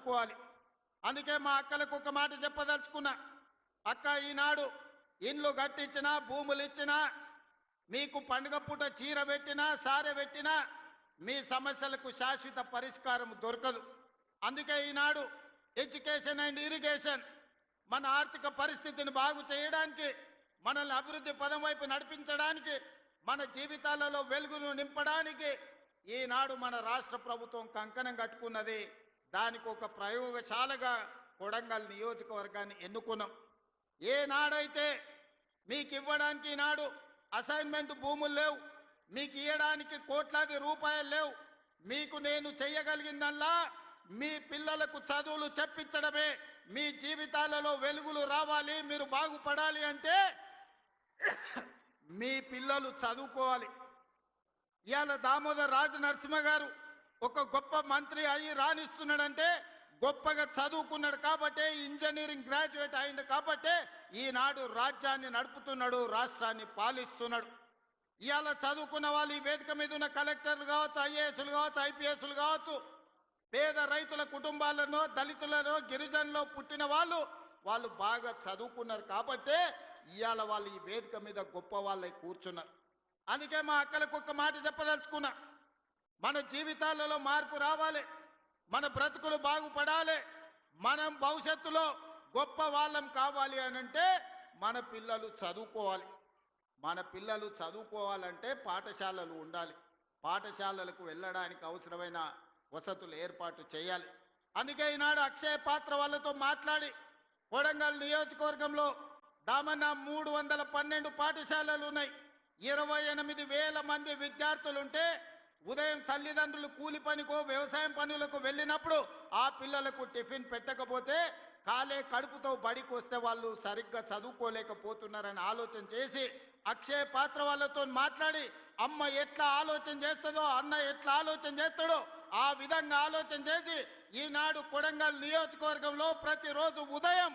చదువుకోవాలి. అందుకే మా అక్కలకు ఒక మాట చెప్పదలుచుకున్నా. అక్క ఈనాడు ఇండ్లు కట్టించినా భూములు ఇచ్చినా మీకు పండుగ పూట చీర పెట్టినా సారె పెట్టినా మీ సమస్యలకు శాశ్వత పరిష్కారం దొరకదు. అందుకే ఈనాడు ఎడ్యుకేషన్ అండ్ ఇరిగేషన్ మన ఆర్థిక పరిస్థితిని బాగు చేయడానికి మనల్ని అభివృద్ధి పదం వైపు నడిపించడానికి మన జీవితాలలో వెలుగును నింపడానికి ఈనాడు మన రాష్ట్ర ప్రభుత్వం కంకణం కట్టుకున్నది. దానికి ఒక ప్రయోగశాలగా కొడంగల్ నియోజకవర్గాన్ని ఎన్నుకున్నాం. ఏనాడైతే మీకు ఇవ్వడానికి ఈనాడు అసైన్మెంట్ భూములు లేవు మీకు ఇవ్వడానికి కోట్లాది రూపాయలు లేవు మీకు నేను చెయ్యగలిగిందల్లా మీ పిల్లలకు చదువులు చెప్పించడమే మీ జీవితాలలో వెలుగులు రావాలి మీరు బాగుపడాలి అంటే మీ పిల్లలు చదువుకోవాలి. ఇవాళ దామోదర్ రాజు నరసింహ గారు ఒక గొప్ప మంత్రి అయ్యి రాణిస్తున్నాడంటే గొప్పగా చదువుకున్నాడు కాబట్టే ఇంజనీరింగ్ గ్రాడ్యుయేట్ అయింది కాబట్టే ఈనాడు రాజ్యాన్ని నడుపుతున్నాడు రాష్ట్రాన్ని పాలిస్తున్నాడు. ఇవాళ చదువుకున్న వాళ్ళు ఈ వేదిక మీద ఉన్న కలెక్టర్లు కావచ్చు ఐఏఎస్లు కావచ్చు ఐపీఎస్లు కావచ్చు పేద రైతుల కుటుంబాలను దళితులను గిరిజనులో పుట్టిన వాళ్ళు వాళ్ళు బాగా చదువుకున్నారు కాబట్టే ఇవాళ వాళ్ళు ఈ వేదిక మీద గొప్ప వాళ్ళై కూర్చున్నారు. అందుకే మా అక్కలకు ఒక మాట చెప్పదలుచుకున్నా. మన జీవితాలలో మార్పు రావాలి. మన బ్రతుకులు బాగుపడాలి. మనం భవిష్యత్తులో గొప్ప వాళ్ళం కావాలి అని అంటే మన పిల్లలు చదువుకోవాలి. మన పిల్లలు చదువుకోవాలంటే పాఠశాలలు ఉండాలి. పాఠశాలలకు వెళ్ళడానికి అవసరమైన వసతులు ఏర్పాటు చేయాలి. అందుకే ఈనాడు అక్షయ పాత్ర వాళ్ళతో మాట్లాడి కొడంగల్ నియోజకవర్గంలో దామన్న మూడు వందల పన్నెండు పాఠశాలలు ఉన్నాయి. ఇరవై ఎనిమిది వేల మంది విద్యార్థులుంటే ఉదయం తల్లిదండ్రులు కూలి పనికో వ్యవసాయం పనులకు వెళ్ళినప్పుడు ఆ పిల్లలకు టిఫిన్ పెట్టకపోతే కాలే కడుపుతో బడికి వస్తే వాళ్ళు సరిగ్గా చదువుకోలేకపోతున్నారని ఆలోచన చేసి అక్షయ పాత్ర వాళ్ళతో మాట్లాడి అమ్మ ఎట్లా ఆలోచన చేస్తుందో అన్న ఎట్లా ఆలోచన చేస్తాడో ఆ విధంగా ఆలోచన చేసి ఈనాడు కొడంగల్ నియోజకవర్గంలో ప్రతిరోజు ఉదయం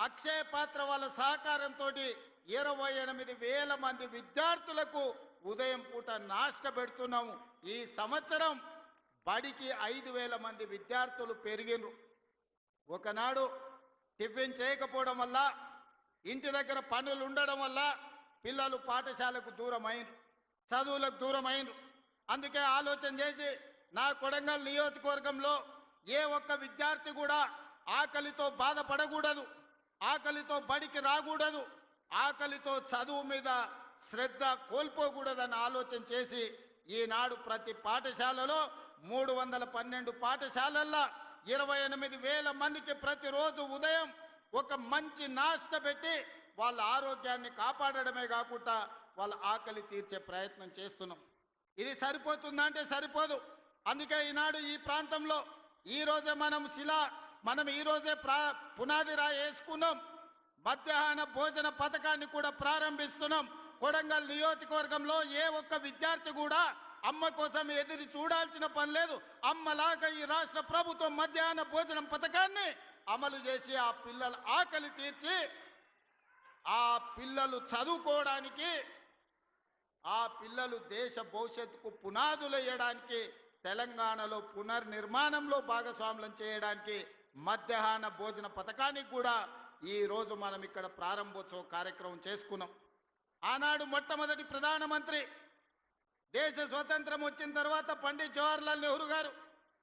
అక్షయ పాత్ర వాళ్ళ సహకారంతో ఇరవై ఎనిమిది వేల మంది విద్యార్థులకు ఉదయం పూట నాష్ట పెడుతున్నాము ఈ సంవత్సరం బడికి ఐదు వేల మంది విద్యార్థులు పెరిగినరు ఒకనాడు టిఫిన్ చేయకపోవడం వల్ల ఇంటి దగ్గర పనులు ఉండడం వల్ల పిల్లలు పాఠశాలకు దూరమైనరు చదువులకు దూరమైనరు అందుకే ఆలోచన చేసి నా కొడంగల్ నియోజకవర్గంలో ఏ ఒక్క విద్యార్థి కూడా ఆకలితో బాధపడకూడదు. ఆకలితో బడికి రాకూడదు. ఆకలితో చదువు మీద శ్రద్ధ కోల్పోకూడదని ఆలోచన చేసి ఈనాడు ప్రతి పాఠశాలలో మూడు వందల పన్నెండు పాఠశాలల్లో ఇరవై ఎనిమిది వేల మందికి ప్రతిరోజు ఉదయం ఒక మంచి నాష్ట పెట్టి వాళ్ళ ఆరోగ్యాన్ని కాపాడడమే కాకుండా వాళ్ళ ఆకలి తీర్చే ప్రయత్నం చేస్తున్నాం. ఇది సరిపోతుందంటే సరిపోదు. అందుకే ఈనాడు ఈ ప్రాంతంలో ఈ రోజే మనం శిలా మనం ఈ రోజే ప్రా పునాది రాయి వేసుకున్నాం మధ్యాహ్న భోజన పథకాన్ని కూడా ప్రారంభిస్తున్నాం. కొడంగల్ నియోజకవర్గంలో ఏ ఒక్క విద్యార్థి కూడా అమ్మ కోసం ఎదురు చూడాల్సిన పని లేదు. అమ్మలాగా ఈ రాష్ట్ర ప్రభుత్వం మధ్యాహ్న భోజనం పథకాన్ని అమలు చేసి ఆ పిల్లల ఆకలి తీర్చి ఆ పిల్లలు చదువుకోవడానికి ఆ పిల్లలు దేశ భవిష్యత్తుకు పునాదులు వేయడానికి తెలంగాణలో పునర్నిర్మాణంలో భాగస్వాములం చేయడానికి మధ్యాహ్న భోజన పథకానికి కూడా ఈ రోజు మనం ఇక్కడ ప్రారంభోత్సవ కార్యక్రమం చేసుకున్నాం. ఆనాడు మొట్టమొదటి ప్రధానమంత్రి దేశ స్వతంత్రం వచ్చిన తర్వాత పండిత్ జవహర్లాల్ నెహ్రూ గారు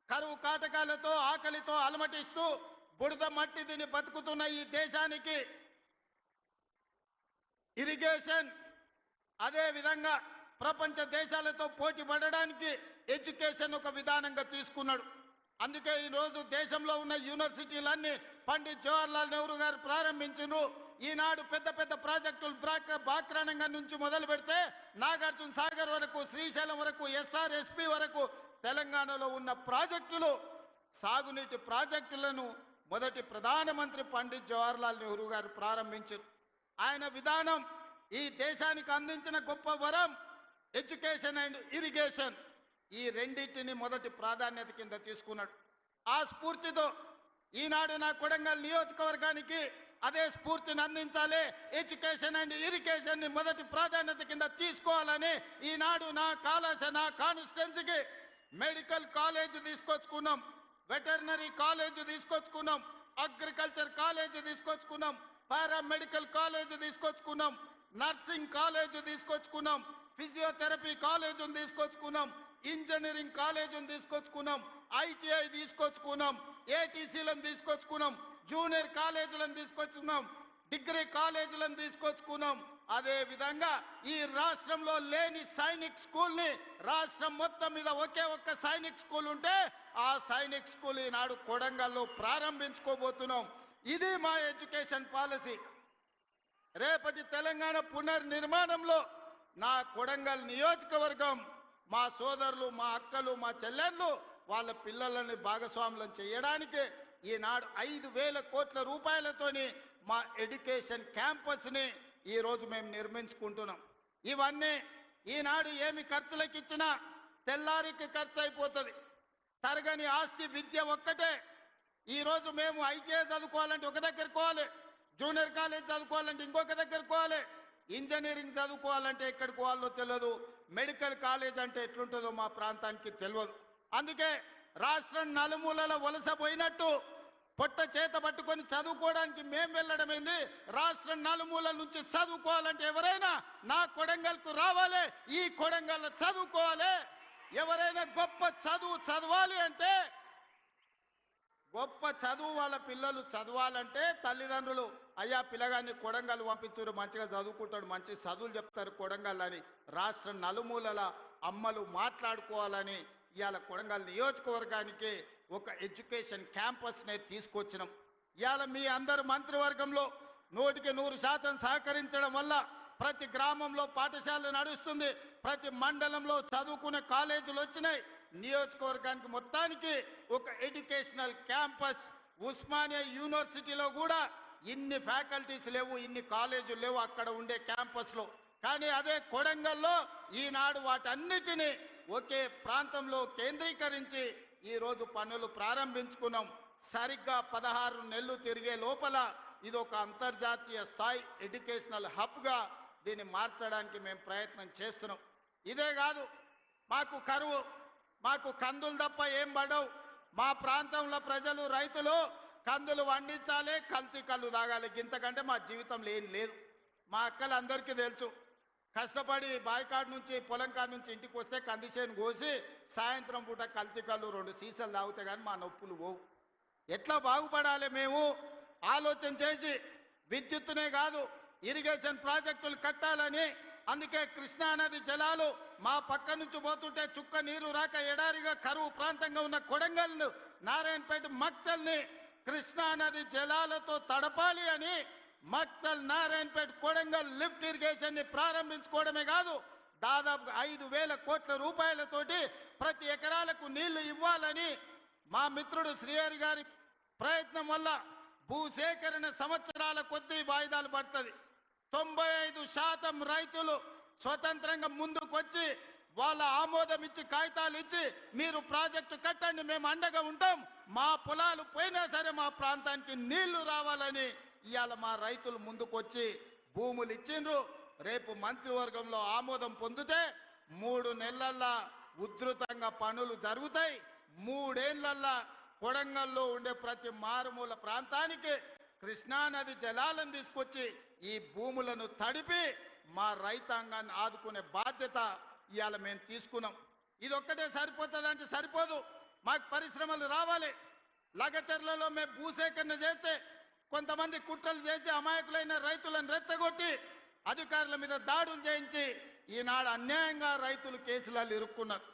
కరువు కాటకాలతో ఆకలితో అలమటిస్తూ బుడద మట్టి తిని బతుకుతున్న ఈ దేశానికి ఇరిగేషన్ అదే విధంగా ప్రపంచ దేశాలతో పోటీ పడడానికి ఎడ్యుకేషన్ ఒక విధానంగా తీసుకున్నాడు. అందుకే ఈరోజు దేశంలో ఉన్న యూనివర్సిటీలన్నీ పండిత్ జవహర్లాల్ నెహ్రూ గారు ప్రారంభించిను. ఈనాడు పెద్ద పెద్ద ప్రాజెక్టులు బ్రాక్ బాక్రానంగా నుంచి మొదలు పెడితే నాగార్జున సాగర్ వరకు శ్రీశైలం వరకు ఎస్ఆర్ఎస్పి వరకు తెలంగాణలో ఉన్న ప్రాజెక్టులు సాగునీటి ప్రాజెక్టులను మొదటి ప్రధానమంత్రి పండిత్ జవహర్లాల్ నెహ్రూ గారు ప్రారంభించారు. ఆయన విధానం ఈ దేశానికి అందించిన గొప్ప వరం ఎడ్యుకేషన్ అండ్ ఇరిగేషన్. ఈ రెండింటిని మొదటి ప్రాధాన్యత కింద తీసుకున్నాడు. ఆ స్ఫూర్తితో ఈనాడు నా కొడంగల్ నియోజకవర్గానికి అదే స్ఫూర్తిని అందించాలి. ఎడ్యుకేషన్ అండ్ ఇరిగేషన్ని మొదటి ప్రాధాన్యత కింద తీసుకోవాలని ఈనాడు నా కాలశ నా కాన్స్టిట్యున్సీకి మెడికల్ కాలేజ్ తీసుకొచ్చుకున్నాం. వెటర్నరీ కాలేజ్ తీసుకొచ్చుకున్నాం. అగ్రికల్చర్ కాలేజ్ తీసుకొచ్చుకున్నాం. పారామెడికల్ కాలేజ్ తీసుకొచ్చుకున్నాం. నర్సింగ్ కాలేజ్ తీసుకొచ్చుకున్నాం. ఫిజియోథెరపీ కాలేజీని తీసుకొచ్చుకున్నాం. ఇంజనీరింగ్ కాలేజీని తీసుకొచ్చుకున్నాం. ఐటీఐ తీసుకొచ్చుకున్నాం. ఏటీసీలను తీసుకొచ్చుకున్నాం జూనియర్ కాలేజీలను తీసుకొచ్చుకున్నాం డిగ్రీ కాలేజీలను తీసుకొచ్చుకున్నాం. అదే విధంగా ఈ రాష్ట్రంలో లేని సైనిక్ స్కూల్ని రాష్ట్రం మొత్తం మీద ఒకే ఒక్క సైనిక్ స్కూల్ ఉంటే ఆ సైనిక్ స్కూల్ ఈనాడు కొడంగల్లో ప్రారంభించుకోబోతున్నాం. ఇది మా ఎడ్యుకేషన్ పాలసీ. రేపటి తెలంగాణ పునర్నిర్మాణంలో నా కొడంగల్ నియోజకవర్గం మా సోదరులు మా అక్కలు మా చెల్లెళ్ళు వాళ్ళ పిల్లలని భాగస్వాములను చేయడానికి ఈనాడు ఐదు వేల కోట్ల రూపాయలతోని మా ఎడ్యుకేషన్ క్యాంపస్ని ఈరోజు ఈ రోజు మేము నిర్మించుకుంటున్నాం. ఇవన్నీ ఈనాడు ఏమి ఖర్చులకు ఇచ్చినా తెల్లారికి ఖర్చు అయిపోతుంది. తరగని ఆస్తి విద్య ఒక్కటే. ఈ రోజు మేము ఐటీఐ చదువుకోవాలంటే ఒక దగ్గర పోవాలి. జూనియర్ కాలేజ్ చదువుకోవాలంటే ఇంకొక దగ్గర పోవాలి. ఇంజనీరింగ్ చదువుకోవాలంటే ఎక్కడికి పోవాలో తెలియదు మెడికల్ కాలేజ్ అంటే ఎట్లుంటుందో మా ప్రాంతానికి తెలియదు అందుకే రాష్ట్రం నలుమూలల వలస పోయినట్టు పొట్ట చేత పట్టుకొని చదువుకోవడానికి మేం వెళ్ళడమైంది. రాష్ట్రం నలుమూలల నుంచి చదువుకోవాలంటే ఎవరైనా నా కొడంగల్కు రావాలి ఈ కొడంగల్ చదువుకోవాలి. ఎవరైనా గొప్ప చదువు చదవాలి అంటే గొప్ప చదువు వాళ్ళ పిల్లలు చదవాలంటే తల్లిదండ్రులు అయ్యా పిల్లగాన్ని కొడంగల్ పంపించారు మంచిగా చదువుకుంటాడు మంచి చదువులు చెప్తారు కొడంగల్ అని రాష్ట్రం నలుమూలల అమ్మలు మాట్లాడుకోవాలని ఇవాళ కొడంగల్ నియోజకవర్గానికి ఒక ఎడ్యుకేషన్ క్యాంపస్నే తీసుకొచ్చినాం. ఇవాళ మీ అందరు మంత్రివర్గంలో నూటికి నూరు శాతం సహకరించడం వల్ల ప్రతి గ్రామంలో పాఠశాల నడుస్తుంది ప్రతి మండలంలో చదువుకునే కాలేజీలు వచ్చినాయి. నియోజకవర్గానికి మొత్తానికి ఒక ఎడ్యుకేషనల్ క్యాంపస్ ఉస్మానియా యూనివర్సిటీలో కూడా ఇన్ని ఫ్యాకల్టీస్ లేవు ఇన్ని కాలేజీలు లేవు అక్కడ ఉండే క్యాంపస్లో. కానీ అదే కొడంగల్లో ఈనాడు వాటన్నిటినీ ఒకే ప్రాంతంలో కేంద్రీకరించి ఈరోజు పనులు ప్రారంభించుకున్నాం. సరిగ్గా పదహారు నెలలు తిరిగే లోపల ఇది ఒక అంతర్జాతీయ స్థాయి ఎడ్యుకేషనల్ హబ్గా దీన్ని మార్చడానికి మేము ప్రయత్నం చేస్తున్నాం. ఇదే కాదు మాకు కరువు మాకు కందులు తప్ప ఏం పడవు. మా ప్రాంతంలో ప్రజలు రైతులు కందులు వండించాలి కల్తీ కళ్ళు తాగాలి. ఇంతకంటే మా జీవితంలో ఏం లేదు. మా అక్కలందరికీ తెలుసు కష్టపడి బాయికాడ్ నుంచి పొలం కాడ నుంచి ఇంటికి వస్తే కందిచేను కోసి సాయంత్రం పూట కల్తీ రెండు సీసాలు తాగితే కానీ మా నొప్పులు పోవు. ఎట్లా బాగుపడాలి మేము? ఆలోచన చేసి విద్యుత్తునే కాదు ఇరిగేషన్ ప్రాజెక్టులు కట్టాలని. అందుకే కృష్ణానది జలాలు మా పక్క నుంచి పోతుంటే చుక్క నీరు రాక ఎడారిగా కరువు ప్రాంతంగా ఉన్న కొడంగల్ను నారాయణపేట మక్తల్ని కృష్ణానది జలాలతో తడపాలి అని మక్తల్ నారాయణపేట కొడంగల్ లిఫ్ట్ ఇరిగేషన్ని ప్రారంభించుకోవడమే కాదు దాదాపు ఐదు వేల కోట్ల రూపాయలతోటి ప్రతి ఎకరాలకు నీళ్ళు ఇవ్వాలని మా మిత్రుడు శ్రీహరి గారి ప్రయత్నం వల్ల భూసేకరణ సంవత్సరాల కొద్దీ వాయిదాలు పడుతుంది. తొంభై ఐదు శాతం రైతులు స్వతంత్రంగా ముందుకు వచ్చి వాళ్ళ ఆమోదం ఇచ్చి కాగితాలు ఇచ్చి మీరు ప్రాజెక్టు కట్టండి మేము అండగా ఉంటాం మా పొలాలు పోయినా సరే మా ప్రాంతానికి నీళ్ళు రావాలని ఇవాళ మా రైతులు ముందుకొచ్చి భూములు ఇచ్చిండ్రు. రేపు మంత్రివర్గంలో ఆమోదం పొందితే మూడు నెలల్లో ఉధృతంగా పనులు జరుగుతాయి. మూడేళ్ళల్లా కొడంగల్లో ఉండే ప్రతి మారుమూల ప్రాంతానికి కృష్ణానది జలాలను తీసుకొచ్చి ఈ భూములను తడిపి మా రైతాంగాన్ని ఆదుకునే బాధ్యత ఇవాళ మేము తీసుకున్నాం. ఇది ఒక్కటే సరిపోతుందంటే సరిపోదు. మాకు పరిశ్రమలు రావాలి. లగచర్లలో మేము భూసేకరణ చేస్తే కొంతమంది కుట్రలు చేసి అమాయకులైన రైతులను రెచ్చగొట్టి అధికారుల మీద దాడులు చేయించి ఈనాడు అన్యాయంగా రైతులు కేసులలో ఇరుక్కున్నారు.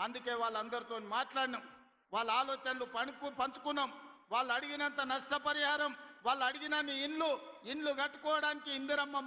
అందుకే వాళ్ళందరితో మాట్లాడినాం. వాళ్ళ ఆలోచనలు పనుకు పంచుకున్నాం. వాళ్ళు అడిగినంత నష్టపరిహారం వాళ్ళు అడిగినన్ని ఇండ్లు ఇండ్లు కట్టుకోవడానికి ఇందిరమ్మ